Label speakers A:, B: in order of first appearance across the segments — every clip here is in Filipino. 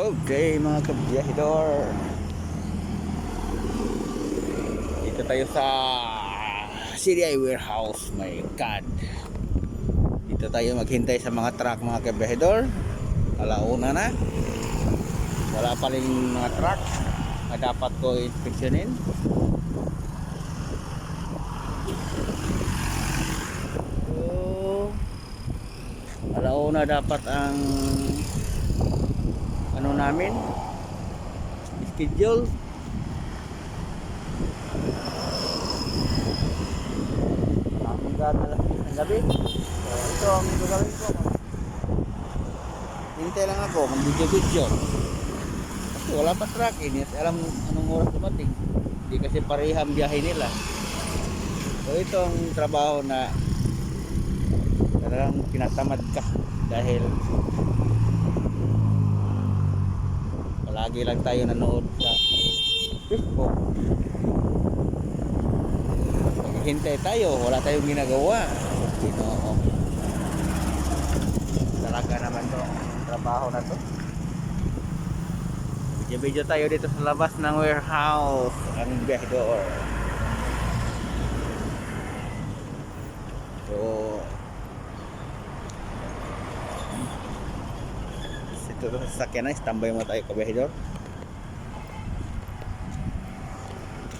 A: Good day mga kabiyahidor. Dito tayo sa CDI warehouse. My God. Dito tayo maghintay sa mga truck mga kabiyahidor. Alauna na. Wala pa rin mga truck na dapat ko inspeksyonin. So Alauna dapat ang ano namin? Schedule hanggang alas 10 ng gabi. So ito ang gagawin ko. Hintay lang ako mag video video kasi wala pa truck eh. Hindi alam anong oras dumating. Hindi kasi parehang biyahe nila. So ito ang trabaho na talagang tinatamad ka dahil palagi lang tayo nanood sa Facebook. Maghihintay tayo wala tayong ginagawa. Ginoo talaga naman to trabaho na to. Video video tayo dito sa labas ng warehouse ang door so ito sa sasakyan na standby mo tayo kabehidor.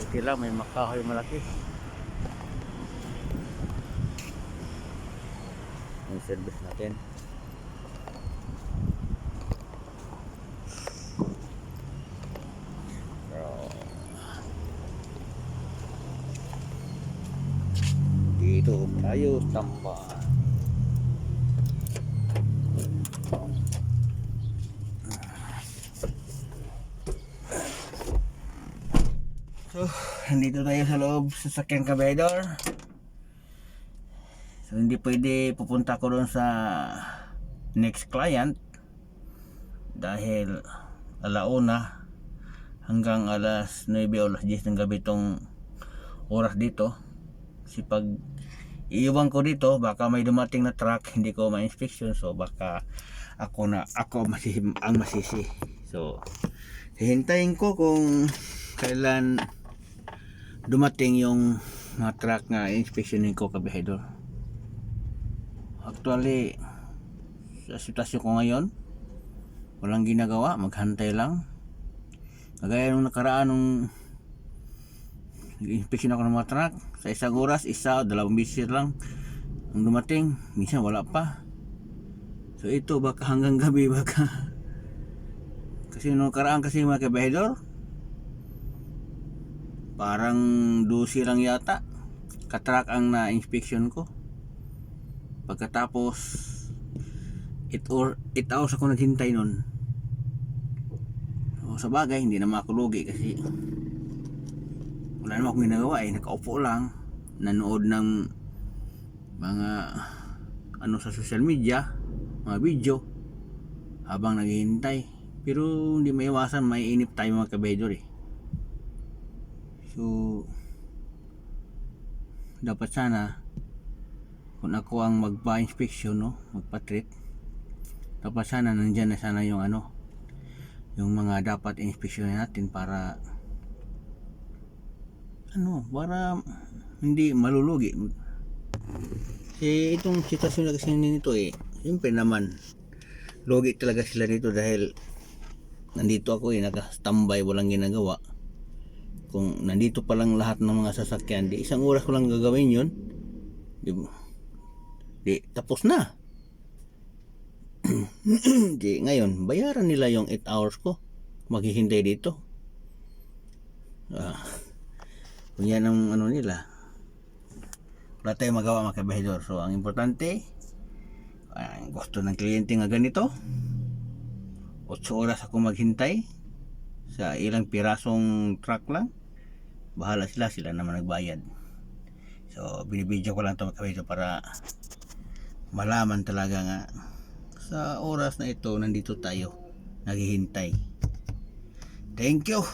A: Okay lang may makahoy malaki. Yung service natin. Dito tayo tambay So, nandito tayo sa loob sa sakyang kabedor. So, hindi pwede pupunta ko doon sa next client dahil alauna hanggang alas 9 o alas 10 ng gabi tong oras dito. Kasi pag iiwan ko dito, baka may dumating na truck, hindi ko ma-inspection. So, baka ako na ako masisi, ang masisi. So, hihintayin ko kung kailan dumating yung mga truck nga inspeksyonin ko kabihedor actually sa sitwasyon ko ngayon walang ginagawa maghantay lang. Kagaya nung nakaraan nung nag-inspection ako ng mga truck sa isang oras isa dalawang bisis lang. Ang dumating minsan wala pa. So ito baka hanggang gabi baka. Kasi nung nakaraan kasi mga kabihedor parang 12 lang yata. Katrak ang na-inspection ko. Pagkatapos 8 or 8 hours ako naghintay nun. So, sa bagay hindi naman ako lugi kasi wala naman akong ginagawa eh. Nakaupo lang. Nanood ng mga ano sa social media mga video habang naghihintay. Pero hindi maiwasan may inip tayo mga kabedor eh So, dapat sana kung ako ang magpa-inspection, no, magpa-treat, dapat sana nandyan na sana yung ano, yung mga dapat inspeksyon natin para ano, para hindi malulugi. Kasi itong sitwasyon na kasi nito eh, siyempre naman, lugi talaga sila dito dahil nandito ako eh, naka-standby, walang ginagawa kung nandito pa lang lahat ng mga sasakyan, di isang oras ko lang gagawin yun. Di, di tapos na. di, ngayon, bayaran nila yung 8 hours ko. Maghihintay dito. Ah, kung yan ang ano nila, wala tayong magawa mga kabahidor. So, ang importante, ang gusto ng kliyente nga ganito, 8 oras ako maghintay sa ilang pirasong truck lang bahala sila sila naman nagbayad. So binibidyo ko lang ito makabito para malaman talaga nga sa oras na ito nandito tayo naghihintay. Thank you